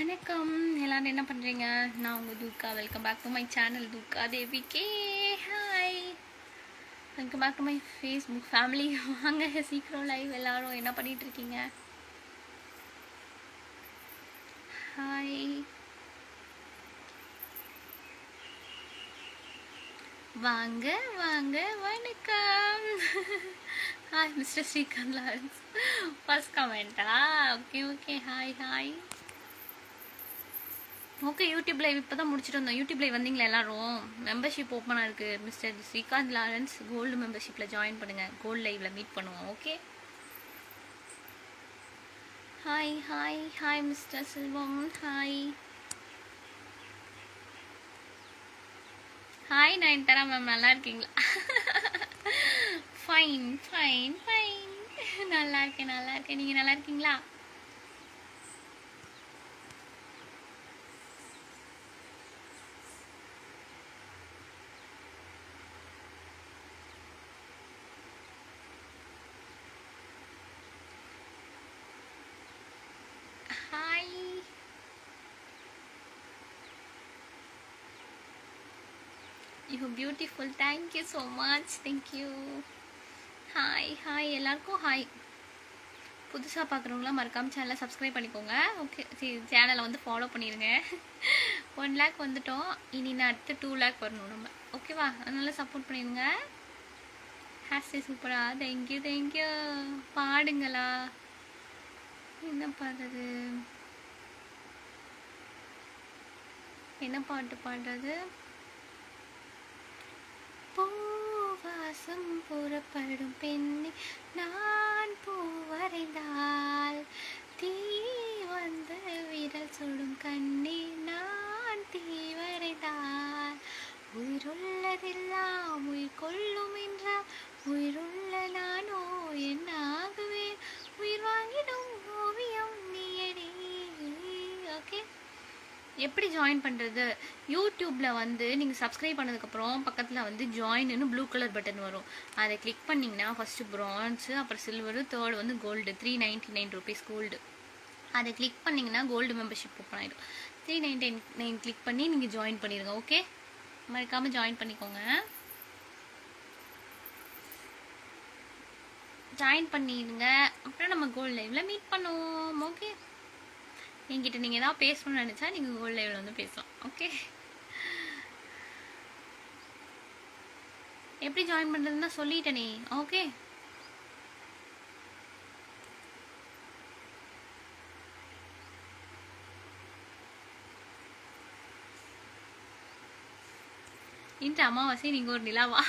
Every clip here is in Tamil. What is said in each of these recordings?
வணக்கம். எல்லாரும் என்ன பண்ணுறீங்க நான் உங்கள் தூக்கா. Welcome back to my channel தூக்கா Devi K. Hi welcome back to my Facebook family வாங்க சீக்கிரம் லைவ் எல்லாரும். என்ன பண்ணிகிட்ருக்கீங்க இருக்கீங்க? ஹாய் வாங்க வாங்க வணக்கம். Hi mister Srikanth Lawrence. First கமெண்டா okay okay hi hi okay YouTube live இப்போ தான் முடிச்சுட்டு வந்தோம். யூடியூப் லைவ் வந்தீங்களா எல்லாரும்? மெம்பர்ஷிப் ஓப்பனாக இருக்குது மிஸ்டர் ஸ்ரீகாந்த் லாரன்ஸ் கோல்டு மெம்பர்ஷிப்பில் ஜாயின் பண்ணுங்கள் கோல்டு லைவில் மீட் பண்ணுவோம் okay hi hi hi mister Selvam hi hi Nayanthara ma'am நல்லா இருக்கீங்களா? ஃபைன் ஃபைன் ஃபைன் நல்லா இருக்கேன் நல்லா இருக்கேன். நீங்கள் நல்லா இருக்கீங்களா hi you beautiful thank you so much thank you hi hi எல்லாருக்கும் ஹாய் புதுசாக பார்க்குறவங்களாம் மறக்காம சேனலை சப்ஸ்கிரைப் பண்ணிக்கோங்க. ஓகே சரி சேனலை வந்து ஃபாலோ பண்ணிடுங்க ஒன் லேக் வந்துட்டோம். இனி நான் அடுத்து டூ லேக் வரணும் நம்ம. ஓகேவா அதனால சப்போர்ட் பண்ணிடுங்க. ஹேர் சூப்பரா தேங்க்யூ தேங்க்யூ பாடுங்களா. என்ன பாடுறது? என்ன பாட்டு பாடுறது? பூவாசம் புறப்படும் பெண்ணை நான் பூவரைந்தால். தீ வந்த விரல் சுடும் கண்ணே நான் தீ வரைந்தால். உயிருள்ளதெல்லாம் உயிர் கொள்ளும் என்றால் உயிருள்ள நானோ என்னாகுவேன் உயிர் வாங்கிடும் ஓவியம் நீயடி ஓகே எப்படி ஜாயின் பண்ணுறது யூடியூப்பில் வந்து நீங்கள் சப்ஸ்கிரைப் பண்ணதுக்கப்புறம் பக்கத்தில் வந்து ஜாயின்னு ப்ளூ கலர் பட்டன் வரும். அதை கிளிக் பண்ணிங்கன்னா ஃபஸ்ட்டு ப்ரான்ஸு அப்புறம் சில்வரு தேர்டு வந்து gold three ninety nine rupees gold அதை கிளிக் பண்ணிங்கன்னா கோல்டு மெம்பர்ஷிப் ஓப்பன் ஆகிடும் த்ரீ நைன்டி நைன் கிளிக் பண்ணி நீங்கள் ஜாயின் பண்ணிடுங்க ஓகே மறக்காமல் ஜாயின் பண்ணிக்கோங்க. ஜாயின் பண்ணிடுங்க. அப்புறம் நம்ம கோல்டு லைவில் மீட் பண்ணுவோம் ஓகே என்கிட்ட நீங்கள் ஏதாவது பேசணும்னு நினச்சா நீங்கள் கோல்டு லைவில் வந்து பேசலாம். ஓகே எப்படி ஜாயின் பண்ணுறதுன்னா சொல்லிட்டேனே ஓகே இன்று அமாவாசை நீங்கள் ஒரு நிலாவா?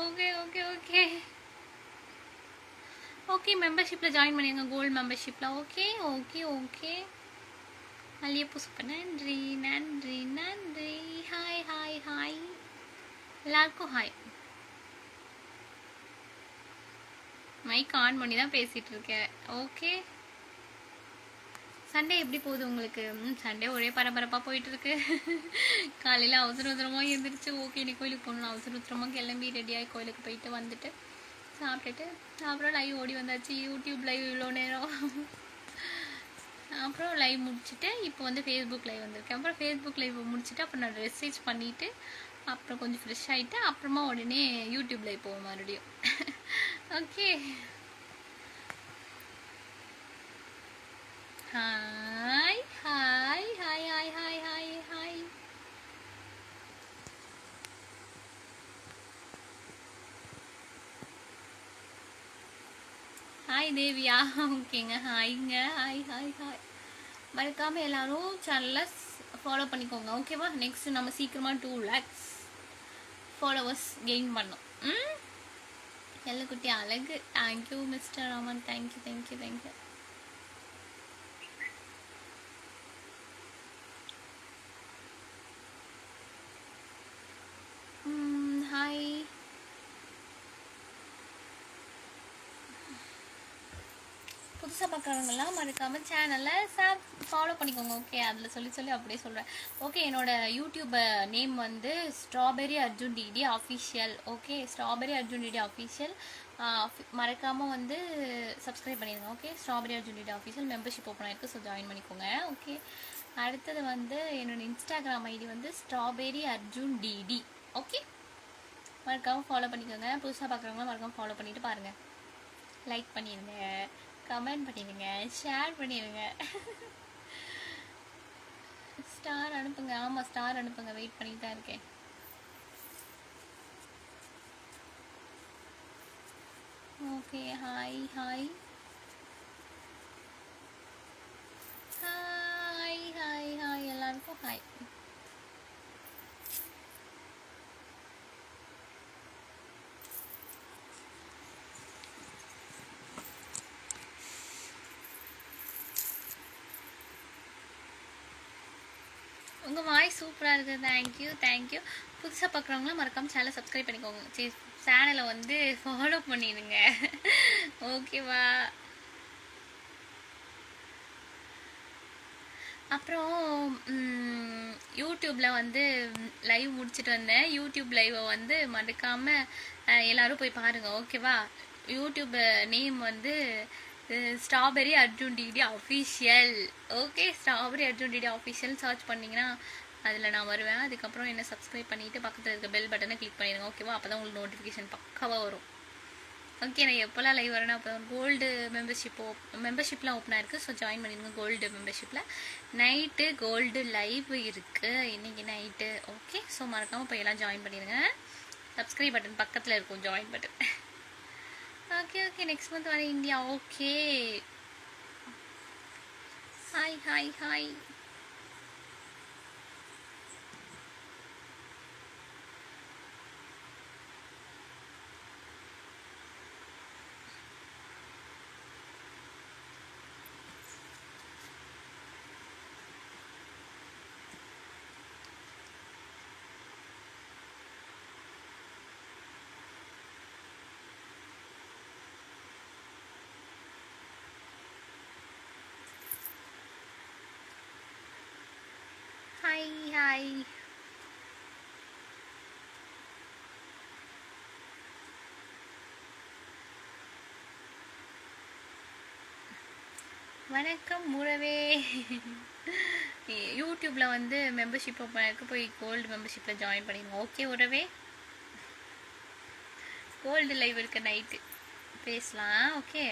ஓகே ஓகே ஓகே ஓகே மெம்பர்ஷிப்பில் ஜாயின் பண்ணிடுங்க கோல்டு மெம்பர்ஷிப்பில் ஓகே ஓகே ஓகே மல்லிகைப்பூ சூப்பர் நன்றி நன்றி நன்றி. ஹாய் ஹாய் ஹாய் எல்லாருக்கும் ஹாய் மைக் ஆன் பண்ணி தான் பேசிகிட்டு இருக்கேன் ஓகே சண்டே எப்படி போகுது உங்களுக்கு? சண்டே ஒரே பரபரப்பாக போயிட்டு இருக்கு காலையில் அவசர அவசரமாக எழுந்திரிச்சு ஓகே நீ கோயிலுக்கு போகணும் அவசர அவசரமாக கிளம்பி ரெடியாகி கோயிலுக்கு போயிட்டு வந்துட்டு சாப்பிட்டுட்டு அப்புறம் லைவ் ஓடி வந்தாச்சு. யூடியூப் லைவ் இவ்வளோ நேரம். அப்புறம் லைவ் முடிச்சுட்டு இப்போ வந்து ஃபேஸ்புக் லைவ் வந்திருக்கேன் அப்புறம் ஃபேஸ்புக் லைவ் முடிச்சுட்டு அப்புறம் நான் மெசேஜ் பண்ணிவிட்டு அப்புறம் கொஞ்சம் ஃப்ரெஷ் ஆகிட்டு அப்புறமா உடனே யூடியூப் லைவ் போவோம் மறுபடியும். Okay hi hi hi hi hi hi hi hi தேவியா ஓகேங்க ஹாய்ங்க ஹாய் ஹாய் ஹாய் மறக்காமல் எல்லாரும் சேனலை ஃபாலோ பண்ணிக்கோங்க ஓகேவா நெக்ஸ்ட் நம்ம சீக்கிரமாக டூ லேக்ஸ் ஃபாலோவர்ஸ் கெயின் பண்ணோம். ம்? எல்லக்குட்டி அழகு. Thank you mister Raman thank you thank you thank you hi புதுசாக பார்க்குறவங்கலாம் மறக்காமல் சேனலில் சாப் ஃபாலோ பண்ணிக்கோங்க ஓகே அதில் சொல்லி சொல்லி அப்படியே சொல்கிறேன் ஓகே என்னோட யூடியூப் நேம் வந்து strawberry Arjun DD official okay strawberry Arjun DD official மறக்காமல் வந்து சப்ஸ்கிரைப் பண்ணிடுங்க okay strawberry Arjun DD official membership open ஆகிருக்கு ஸோ ஜாயின் பண்ணிக்கோங்க ஓகே அடுத்தது வந்து என்னோடய இன்ஸ்டாகிராம் ஐடி வந்து ஸ்ட்ராபெரி அர்ஜுன் டிடி ஓகே மறக்காமல் ஃபாலோ பண்ணிக்கோங்க. புதுசாக பார்க்குறவங்களாம் மறக்காமல் ஃபாலோ பண்ணிட்டு பாருங்கள் லைக் பண்ணிடுங்க. கமெண்ட் பண்ணிடுங்க ஷேர் பண்ணிடுங்க. ஸ்டார் அனுப்புங்க ஆமாம் ஸ்டார் அனுப்புங்க வெயிட் பண்ணிட்டு தான் இருக்கேன். Okay hi hi hi hi hi எல்லாருக்கும் ஹாய் உங்கள் வாய்ஸ் சூப்பராக இருக்குது. தேங்க்யூ தேங்க்யூ புதுசாக பார்க்குறவங்களாம் மறக்காமல் சேனலை சப்ஸ்கிரைப் பண்ணிக்கோங்க. சரி சேனலை வந்து ஃபாலோ பண்ணிடுங்க. ஓகேவா அப்புறம் யூடியூப்பில் யூடியூப்ல வந்து லைவ் முடிச்சிட்டு வந்தேன். யூடியூப் லைவை வந்து மறக்காமல் எல்லோரும் எல்லாரும் போய் பாருங்க. ஓகேவா யூடியூப் நேம் வந்து strawberry Arjun DD official okay strawberry Arjun DD official search பண்ணிங்கன்னா அதில் நான் வருவேன். அதுக்கப்புறம் என்ன சப்ஸ்கிரைப் பண்ணிட்டு பக்கத்தில் இருக்க பெல் பட்டனை கிளிக் பண்ணிடுங்க ஓகேவா அப்போ தான் உங்களுக்கு நோட்டிஃபிகேஷன் பக்காவாக வரும். ஓகே நான் எப்போல்லாம் லைவ் வரேன்னா அப்போ கோல்டு மெம்பர்ஷிப் ஓப் மெம்பர்ஷிப்லாம் ஓப்பனாக இருக்குது ஸோ ஜாயின் பண்ணிடுங்க கோல்டு மெம்பர்ஷிப்பில் நைட்டு கோல்டு லைவ் இருக்குது இன்றைக்கி நைட்டு ஓகே ஸோ மறக்காமல் போய் எல்லாம் ஜாயின் பண்ணிடுங்க. சப்ஸ்கிரைப் பட்டன் பக்கத்தில் இருக்கும் join button okay okay next month வர India. Okay hi hi hi hi hi வணக்கம் உறவே. யூடியூப்ல வந்து மெம்பர்ஷிப் ஓப்பன் ஆயிருக்கு. போய் கோல்டு மெம்பர்ஷிப்பில் ஜாயின் பண்ணிடுங்க. ஓகே உறவே? கோல்டு லைவ் இருக்கு நைட்டு பேசலாம். ஓகே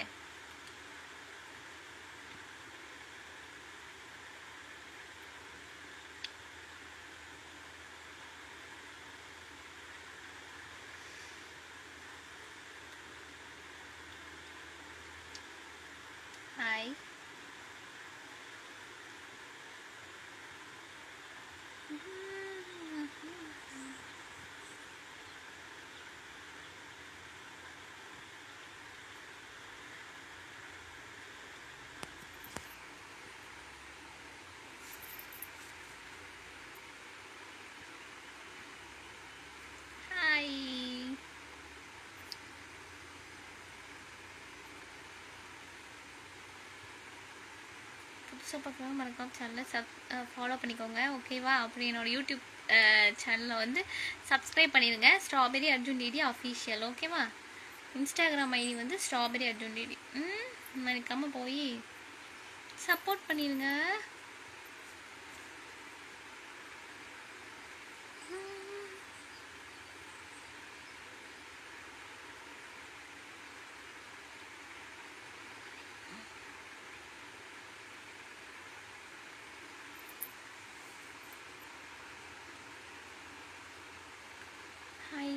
ஹாய் ஹாய் புதுசாக பார்க்கலாம் மறக்காம சேனலை சப் ஃபாலோ பண்ணிக்கோங்க ஓகேவா அப்புறம் என்னோடய யூடியூப் சேனலை வந்து சப்ஸ்கிரைப் பண்ணிடுங்க. ஸ்ட்ராபெரி அர்ஜுன் டிடி அஃபீஷியல் ஓகேவா இன்ஸ்டாகிராம் ஐடி வந்து ஸ்ட்ராபெரி அர்ஜுன் டிடி ம் மறக்காமல் போய் சப்போர்ட் பண்ணிடுங்க.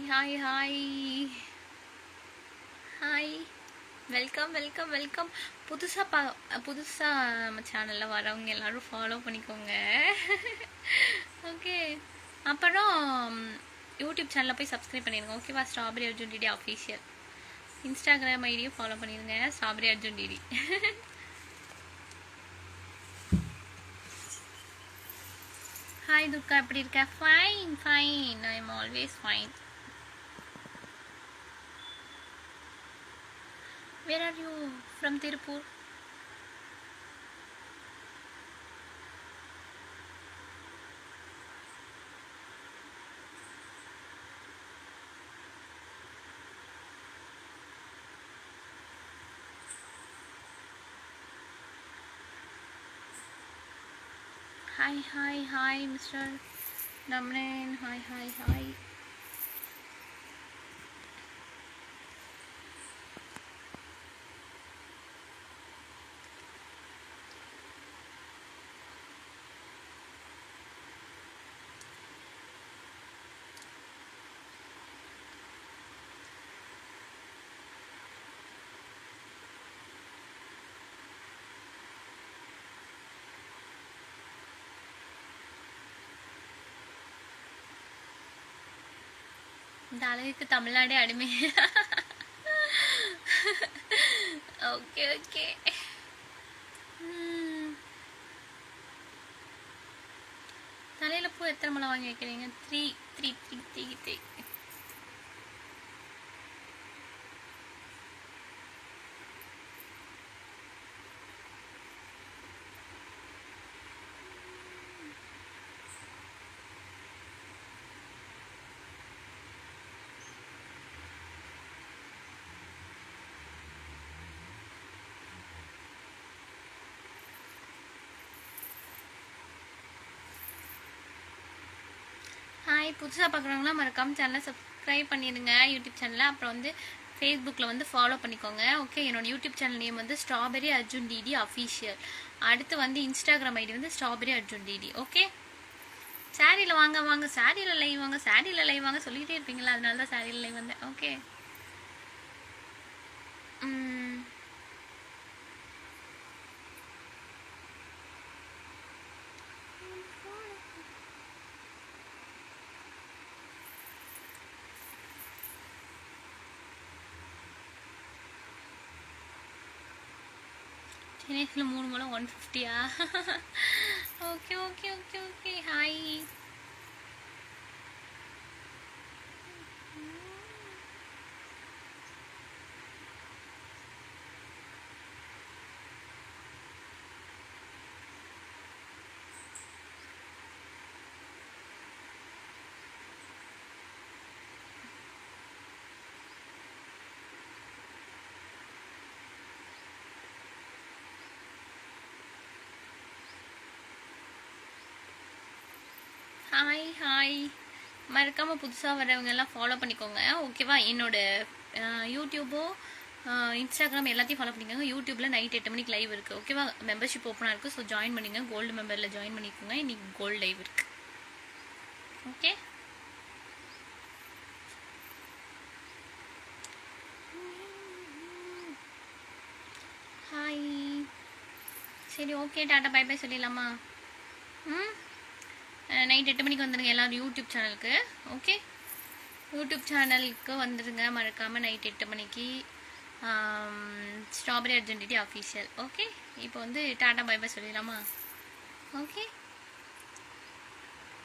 Hi hi hi welcome welcome welcome புதுசாக பா புதுசாக நம்ம சேனலில் வரவங்க எல்லோரும் ஃபாலோ பண்ணிக்கோங்க. ஓகே அப்புறம் யூடியூப் சேனலில் போய் சப்ஸ்கிரைப் பண்ணிடுங்க ஓகேவா strawberry Arjun DD official Instagram ஐடியும் ஃபாலோ பண்ணிடுங்க strawberry Arjun DD hi Durga. எப்படி இருக்க? Fine fine I am always fine Where are you from Tirupur? Hi, hi, hi, Mr. Namrain. Hi, hi, hi. இந்த அழகுக்கு தமிழ்நாடே அடிமை. Okay okay. தலையில பூ எத்தனை மலை வாங்கி வைக்கிறீங்க? Three three three three three hi புதுசாக பார்க்குறவங்களாம் மறக்காமல் சேனலை சப்ஸ்கிரைப் பண்ணிடுங்க. யூடியூப் சேனலில் அப்புறம் வந்து ஃபேஸ்புக்கில் வந்து ஃபாலோ பண்ணிக்கோங்க. ஓகே என்னோடய யூடியூப் சேனல் நேம் வந்து ஸ்ட்ராபெரி அர்ஜுன் டிடி அஃபீஷியல் அடுத்து வந்து இன்ஸ்டாகிராம் ஐடி வந்து ஸ்ட்ராபெரி அர்ஜுன் டிடி ஓகே சாரியில் வாங்க வாங்க. சாரியில் லைவ் வாங்க. சாரியில் லைவ் வாங்க சொல்லிகிட்டே இருப்பீங்களா அதனால தான் சாரியில் லைவ் வந்தேன் ஓகே ம் தினேஷில் மூணு மூலம் one ஃபிஃப்டியா okay okay okay okay hi hi hi மறக்காமல் புதுசாக வரவங்க எல்லாம் ஃபாலோ பண்ணிக்கோங்க. ஓகேவா என்னோட யூடியூபோ இன்ஸ்டாகிராம் எல்லாத்தையும் ஃபாலோ பண்ணிக்கோங்க. யூடியூப்பில் நைட் எட்டு மணிக்கு லைவ் இருக்குது ஓகேவா மெம்பர்ஷிப் ஓப்பனாக இருக்குது ஸோ ஜாயின் பண்ணிங்க கோல்டு மெம்பரில் ஜாயின் பண்ணிக்கோங்க. இன்னைக்கு கோல்டு லைவ் இருக்குது ஓகே ஹாய் சரி ஓகே டாட்டா பை பை சொல்லிடலாமா? ம்? நைட் எட்டு மணிக்கு வந்துடுங்க எல்லாரும் யூடியூப் சேனலுக்கு. ஓகே யூடியூப் சேனலுக்கு வந்துடுங்க மறக்காமல் நைட் எட்டு மணிக்கு ஸ்ட்ராபெரி அர்ஜென்டிட்டி அஃபீஷியல் ஓகே இப்போ வந்து டாட்டா பை பை சொல்லிடலாமா? ஓகே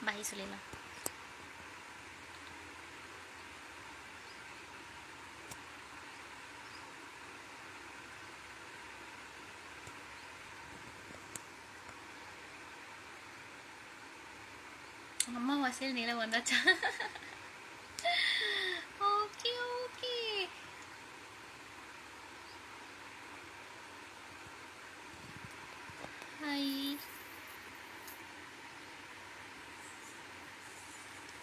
பை சொல்லிடலாம். அம்மா வாசல் நிலம் வந்தாச்சா? Okay okay. Hi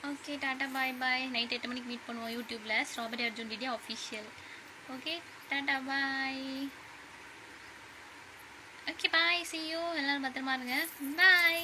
okay tata bye bye night எட்டு மணிக்கு மீட் பண்ணுவோம் யூடியூப்பில் strawberry Arjun DD official okay tata bye okay bye see you எல்லோரும் பத்திரமா இருங்க. பாய்